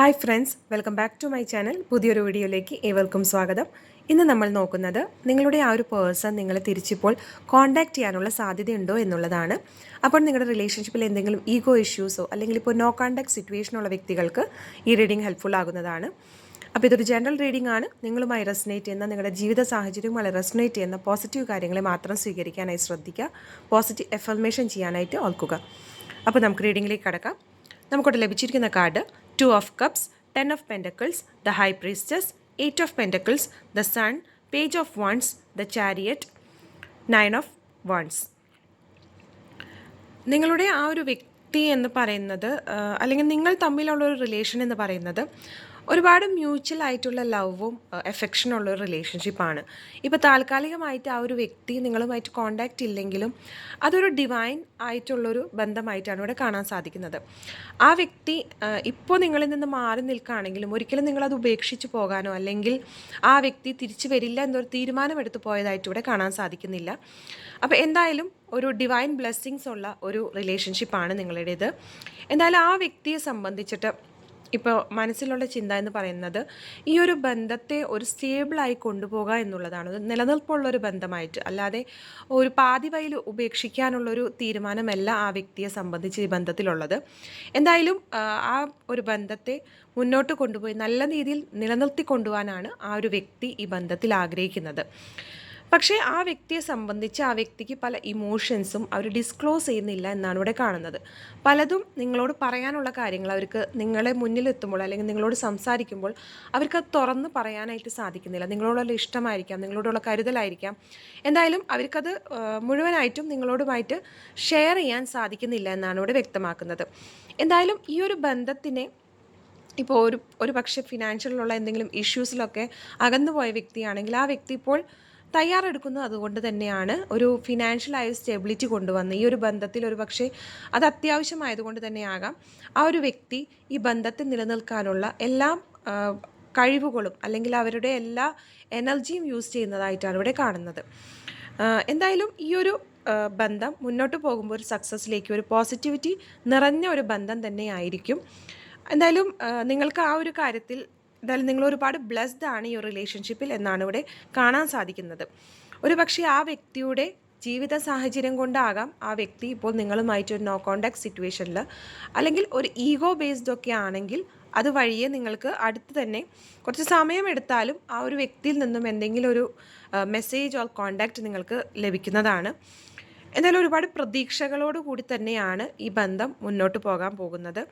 Hi friends welcome back to my channel. പുതിയൊരു വീഡിയോയിലേക്ക് ഏവർക്കും സ്വാഗതം. ഇന്ന് നമ്മൾ നോക്കുന്നത് നിങ്ങളുടെ ആ ഒരു പേഴ്സൺ നിങ്ങളെ തിരിച്ചിപ്പോൾ കോണ്ടാക്ട് ചെയ്യാനുള്ള സാധ്യതയുണ്ടോ എന്നുള്ളതാണ്. അപ്പോൾ നിങ്ങളുടെ റിലേഷൻഷിപ്പിൽ എന്തെങ്കിലും ഈഗോ ഇഷ്യൂസോ അല്ലെങ്കിൽ ഇപ്പോൾ നോ കോൺടാക്ട് സിറ്റുവേഷനുള്ള വ്യക്തികൾക്ക് ഈ റീഡിംഗ് ഹെൽപ്ഫുൾ ആകുന്നതാണ്. അപ്പോൾ ഇതൊരു ജനറൽ റീഡിംഗ് ആണ്. നിങ്ങളുമായി റെസനേറ്റ് ചെയ്യുന്ന നിങ്ങളുടെ ജീവിത സാഹചര്യവുമായി റെസനേറ്റ് ചെയ്യുന്ന പോസിറ്റീവ് കാര്യങ്ങളെ മാത്രം സ്വീകരിക്കാനായി ശ്രദ്ധിക്കുക. പോസിറ്റീവ് എഫർമേഷൻ ചെയ്യാനായിട്ട് ഓർക്കുക. അപ്പോൾ നമുക്ക് റീഡിങ്ങിലേക്ക് കടക്കാം. നമുക്കോട്ട് ലഭിച്ചിരിക്കുന്ന card two of cups ten of pentacles the high priestess eight of pentacles the sun page of wands the chariot nine of wands നിങ്ങളുടെ ആ ഒരു വ്യക്തി എന്ന് പറയുന്നത് അല്ലെങ്കിൽ നിങ്ങൾ തമ്മിലുള്ള ഒരു റിലേഷൻ എന്ന് പറയുന്നത് ഒരുപാട് മ്യൂച്വൽ ആയിട്ടുള്ള ലവും എഫെക്ഷനുള്ള ഒരു റിലേഷൻഷിപ്പാണ് ഇപ്പോൾ താൽക്കാലികമായിട്ട് ആ ഒരു വ്യക്തി നിങ്ങളുമായിട്ട് കോണ്ടാക്റ്റ് ഇല്ലെങ്കിലും അതൊരു ഡിവൈൻ ആയിട്ടുള്ളൊരു ബന്ധമായിട്ടാണ് ഇവിടെ കാണാൻ സാധിക്കുന്നത്. ആ വ്യക്തി ഇപ്പോൾ നിങ്ങളിൽ നിന്ന് മാറി നിൽക്കുകയാണെങ്കിലും ഒരിക്കലും നിങ്ങളത് ഉപേക്ഷിച്ച് പോകാനോ അല്ലെങ്കിൽ ആ വ്യക്തി തിരിച്ചു വരില്ല എന്നൊരു തീരുമാനമെടുത്ത് പോയതായിട്ട് ഇവിടെ കാണാൻ സാധിക്കുന്നില്ല. അപ്പോൾ എന്തായാലും ഒരു ഡിവൈൻ ബ്ലെസ്സിങ്സ് ഉള്ള ഒരു റിലേഷൻഷിപ്പാണ് നിങ്ങളുടേത്. എന്തായാലും ആ വ്യക്തിയെ സംബന്ധിച്ചിട്ട് ഇപ്പോൾ മനസ്സിലുള്ള ചിന്ത എന്ന് പറയുന്നത് ഈ ഒരു ബന്ധത്തെ ഒരു സ്റ്റേബിളായി കൊണ്ടുപോകുക എന്നുള്ളതാണ്. നിലനിൽപ്പുള്ള ഒരു ബന്ധമായിട്ട് അല്ലാതെ ഒരു പാതി വയിൽ ഉപേക്ഷിക്കാനുള്ളൊരു തീരുമാനമല്ല ആ വ്യക്തിയെ സംബന്ധിച്ച് ഈ ബന്ധത്തിലുള്ളത്. എന്തായാലും ആ ഒരു ബന്ധത്തെ മുന്നോട്ട് കൊണ്ടുപോയി നല്ല രീതിയിൽ നിലനിർത്തി കൊണ്ടുപോകാനാണ് ആ ഒരു വ്യക്തി ഈ ബന്ധത്തിൽ ആഗ്രഹിക്കുന്നത്. പക്ഷേ ആ വ്യക്തിയെ സംബന്ധിച്ച് ആ വ്യക്തിക്ക് പല ഇമോഷൻസും അവർ ഡിസ്ക്ലോസ് ചെയ്യുന്നില്ല എന്നാണ് ഇവിടെ കാണുന്നത്. പലതും നിങ്ങളോട് പറയാനുള്ള കാര്യങ്ങൾ അവർക്ക് നിങ്ങളെ മുന്നിലെത്തുമ്പോൾ അല്ലെങ്കിൽ നിങ്ങളോട് സംസാരിക്കുമ്പോൾ അവർക്ക് അത് തുറന്ന് പറയാനായിട്ട് സാധിക്കുന്നില്ല. നിങ്ങളോടുള്ള ഇഷ്ടമായിരിക്കാം നിങ്ങളോടുള്ള കരുതലായിരിക്കാം. എന്തായാലും അവർക്കത് മുഴുവനായിട്ടും നിങ്ങളോടുമായിട്ട് ഷെയർ ചെയ്യാൻ സാധിക്കുന്നില്ല എന്നാണ് ഇവിടെ വ്യക്തമാക്കുന്നത്. എന്തായാലും ഈ ഒരു ബന്ധത്തിനെ ഇപ്പോൾ ഒരു ഒരു പക്ഷേ ഫിനാൻഷ്യലിലുള്ള എന്തെങ്കിലും ഇഷ്യൂസിലൊക്കെ അകന്നുപോയ വ്യക്തിയാണെങ്കിൽ ആ വ്യക്തി ഇപ്പോൾ തയ്യാറെടുക്കുന്നത് അതുകൊണ്ട് തന്നെയാണ് ഒരു ഫിനാൻഷ്യലായ സ്റ്റെബിലിറ്റി കൊണ്ടുവന്ന് ഈ ഒരു ബന്ധത്തിൽ ഒരു പക്ഷേ അത് അത്യാവശ്യമായതുകൊണ്ട് തന്നെയാകാം. ആ ഒരു വ്യക്തി ഈ ബന്ധത്തിൽ നിലനിൽക്കാനുള്ള എല്ലാ കഴിവുകളും അല്ലെങ്കിൽ അവരുടെ എല്ലാ എനർജിയും യൂസ് ചെയ്യുന്നതായിട്ടാണ് ഇവിടെ കാണുന്നത്. എന്തായാലും ഈ ഒരു ബന്ധം മുന്നോട്ട് പോകുമ്പോൾ ഒരു സക്സസ്സിലേക്ക് ഒരു പോസിറ്റിവിറ്റി നിറഞ്ഞ ഒരു ബന്ധം തന്നെയായിരിക്കും. എന്തായാലും നിങ്ങൾക്ക് ആ ഒരു കാര്യത്തിൽ എന്തായാലും നിങ്ങൾ ഒരുപാട് ബ്ലെസ്ഡ് ആണ് ഈ റിലേഷൻഷിപ്പിൽ എന്നാണ് ഇവിടെ കാണാൻ സാധിക്കുന്നത്. ഒരു പക്ഷേ ആ വ്യക്തിയുടെ ജീവിത സാഹചര്യം കൊണ്ടാകാം ആ വ്യക്തി ഇപ്പോൾ നിങ്ങളുമായിട്ട് ഒരു നോ കോണ്ടാക്ട് സിറ്റുവേഷനിൽ അല്ലെങ്കിൽ ഒരു ഈഗോ ബേസ്ഡ് ഒക്കെ ആണെങ്കിൽ അത് വഴിയെ നിങ്ങൾക്ക് അടുത്ത് തന്നെ കുറച്ച് സമയമെടുത്താലും ആ ഒരു വ്യക്തിയിൽ നിന്നും എന്തെങ്കിലും ഒരു മെസ്സേജ് ഓർ കോണ്ടാക്റ്റ് നിങ്ങൾക്ക് ലഭിക്കുന്നതാണ്. എന്തായാലും ഒരുപാട് പ്രതീക്ഷകളോട് കൂടി തന്നെയാണ് ഈ ബന്ധം മുന്നോട്ട് പോകാൻ പോകുന്നത്.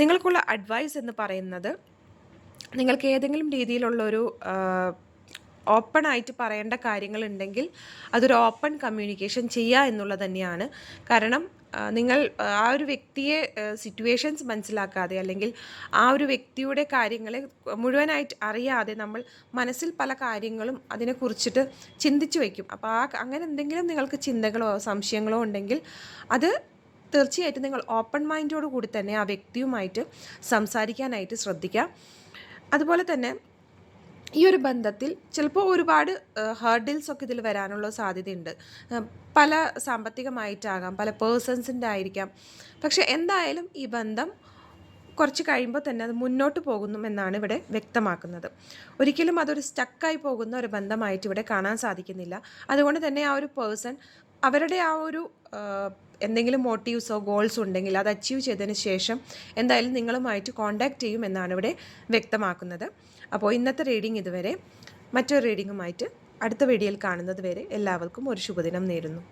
നിങ്ങൾക്കുള്ള അഡ്വൈസ് എന്ന് പറയുന്നത് നിങ്ങൾക്ക് ഏതെങ്കിലും രീതിയിലുള്ളൊരു ഓപ്പൺ ആയിട്ട് പറയേണ്ട കാര്യങ്ങളുണ്ടെങ്കിൽ അതൊരു ഓപ്പൺ കമ്മ്യൂണിക്കേഷൻ ചെയ്യുക എന്നുള്ളത് തന്നെയാണ്. കാരണം നിങ്ങൾ ആ, ഒരു വ്യക്തിയെ സിറ്റുവേഷൻസ് മനസ്സിലാക്കാതെ അല്ലെങ്കിൽ ആ ഒരു വ്യക്തിയുടെ കാര്യങ്ങളെ മുഴുവനായിട്ട് അറിയാതെ നമ്മൾ മനസ്സിൽ പല കാര്യങ്ങളും അതിനെക്കുറിച്ചിട്ട് ചിന്തിച്ചു വയ്ക്കും. അപ്പോൾ ആ അങ്ങനെ എന്തെങ്കിലും നിങ്ങൾക്ക് ചിന്തകളോ സംശയങ്ങളോ ഉണ്ടെങ്കിൽ അത് തീർച്ചയായിട്ടും നിങ്ങൾ ഓപ്പൺ മൈൻഡോട് കൂടി തന്നെ ആ വ്യക്തിയുമായിട്ട് സംസാരിക്കാനായിട്ട് ശ്രദ്ധിക്കുക അതുപോലെ തന്നെ ഈ ഒരു ബന്ധത്തിൽ ചിലപ്പോൾ ഒരുപാട് ഹേർഡിൽസ് ഒക്കെ ഇതിൽ വരാനുള്ള സാധ്യതയുണ്ട്. പല സാമ്പത്തികമായിട്ടാകാം പല പേഴ്സൺസിന്റെ ആയിരിക്കാം. പക്ഷെ എന്തായാലും ഈ ബന്ധം കുറച്ച് കഴിയുമ്പോൾ തന്നെ അത് മുന്നോട്ട് പോകുന്നു എന്നാണ് ഇവിടെ വ്യക്തമാക്കുന്നത്. ഒരിക്കലും അതൊരു സ്റ്റക്കായി പോകുന്ന ഒരു ബന്ധമായിട്ട് ഇവിടെ കാണാൻ സാധിക്കുന്നില്ല. അതുകൊണ്ട് തന്നെ ആ ഒരു പേഴ്സൺ അവരുടെ ആ ഒരു എന്തെങ്കിലും മോട്ടീവ്സോ ഗോൾസ് ഉണ്ടെങ്കിൽ അത് അച്ചീവ് ചെയ്തതിന് ശേഷം എന്തായാലും നിങ്ങളുമായിട്ട് കോണ്ടാക്ട് ചെയ്യും എന്നാണ് ഇവിടെ വ്യക്തമാക്കുന്നത്. അപ്പോൾ ഇന്നത്തെ റീഡിംഗ് ഇതുവരെ. മറ്റൊരു റീഡിങ്ങുമായിട്ട് അടുത്ത വീഡിയോയിൽ കാണുന്നത് വരെ എല്ലാവർക്കും ഒരു ശുഭദിനം നേരുന്നു.